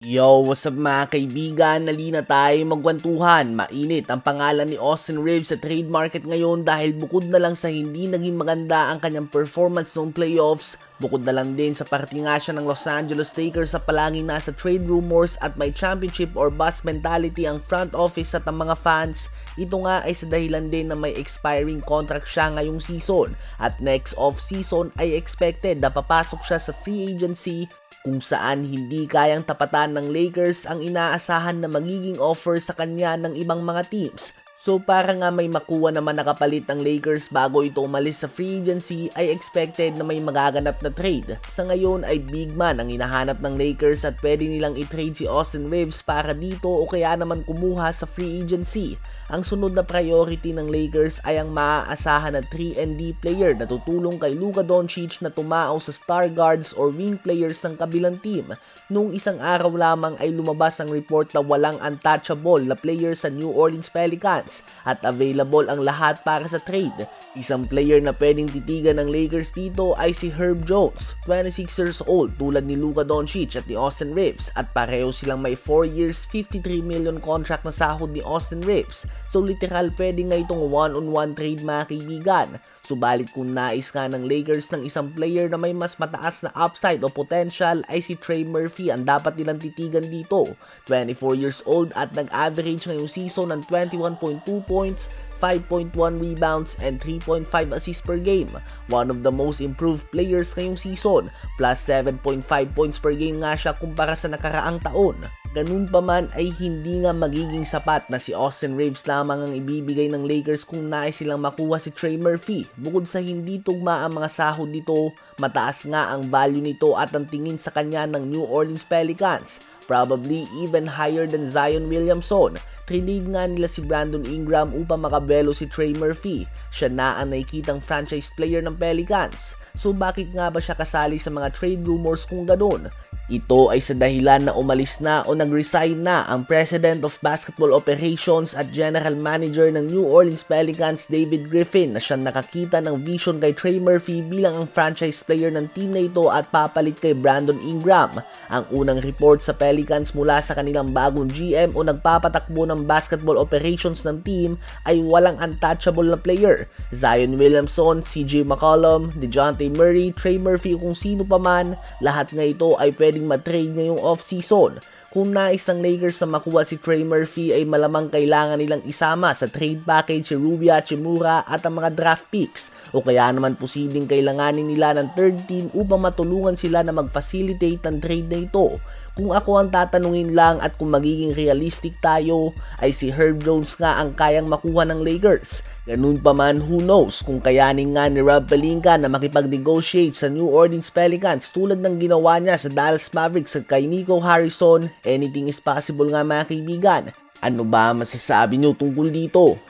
Yo, what's up mga kaibigan? Nalina tayo magkwentuhan. Mainit ang pangalan ni Austin Reeves sa trade market ngayon dahil bukod na lang sa hindi naging maganda ang kanyang performance noong playoffs, bukod na lang din sa parating nga siya ng Los Angeles Lakers sa palaging nasa trade rumors at may championship or bust mentality ang front office at ang mga fans, ito nga ay sa dahilan din na may expiring contract siya ngayong season at next off season ay expected na papasok siya sa free agency kung saan hindi kayang tapatan ng Lakers ang inaasahan na magiging offer sa kanya ng ibang mga teams. So para nga may makuha naman nakapalit ng Lakers bago ito umalis sa free agency ay expected na may magaganap na trade. Sa ngayon ay big man ang hinahanap ng Lakers at pwede nilang i-trade si Austin Reeves para dito o kaya naman kumuha sa free agency. Ang sunod na priority ng Lakers ay ang maaasahan na 3 player na tutulong kay Luka Doncic na tumao sa star guards or wing players ng kabilang team. Noong isang araw lamang ay lumabas ang report na walang untouchable na player sa New Orleans Pelicans at available ang lahat para sa trade. Isang player na pwedeng titigan ng Lakers dito ay si Herb Jones, 26 years old tulad ni Luka Doncic at ni Austin Reeves at pareho silang may 4 years 53 million contract na sahod ni Austin Reeves. So literal pwede nga itong one-on-one trade mga. Subalit kung nais nga ng Lakers ng isang player na may mas mataas na upside o potential ay si Trey Murphy ang dapat nilang titigan dito. 24 years old at nag-average ngayong season ng 21.2 points, 5.1 rebounds and 3.5 assists per game. One of the most improved players ngayong season, plus 7.5 points per game nga siya kumpara sa nakaraang taon. Ganun pa man ay hindi nga magiging sapat na si Austin Reeves lamang ang ibibigay ng Lakers kung nais silang makuha si Trey Murphy. Bukod sa hindi tugma ang mga sahod nito, mataas nga ang value nito at ang tingin sa kanya ng New Orleans Pelicans probably even higher than Zion Williamson. Trinade nga nila si Brandon Ingram upang makabelo si Trey Murphy. Siya na ang nakikitang franchise player ng Pelicans. So bakit nga ba siya kasali sa mga trade rumors kung ganun? Ito ay sa dahilan na umalis na o nag-resign na ang President of Basketball Operations at General Manager ng New Orleans Pelicans David Griffin na siyang nakakita ng vision kay Trey Murphy bilang ang franchise player ng team na ito at papalit kay Brandon Ingram. Ang unang report sa Pelicans mula sa kanilang bagong GM o nagpapatakbo ng basketball operations ng team ay walang untouchable na player. Zion Williamson, CJ McCollum, DeJounte Murray, Trey Murphy kung sino pa man, lahat nga ito ay pwedeng matrade ngayong off-season. Kung nais ng Lakers na makuha si Trey Murphy ay malamang kailangan nilang isama sa trade package si Rubia, Chimura at ang mga draft picks o kaya naman posibleng kailanganin nila ng third team upang matulungan sila na mag-facilitate ng trade na ito. Kung ako ang tatanungin lang at kung magiging realistic tayo ay si Herb Jones nga ang kayang makuha ng Lakers. Ganun pa man who knows kung kayanin nga ni Rob Pelinka na makipag-negotiate sa New Orleans Pelicans tulad ng ginawa niya sa Dallas Mavericks at kay Nico Harrison, anything is possible nga mga kaibigan. Ano ba masasabi nyo tungkol dito?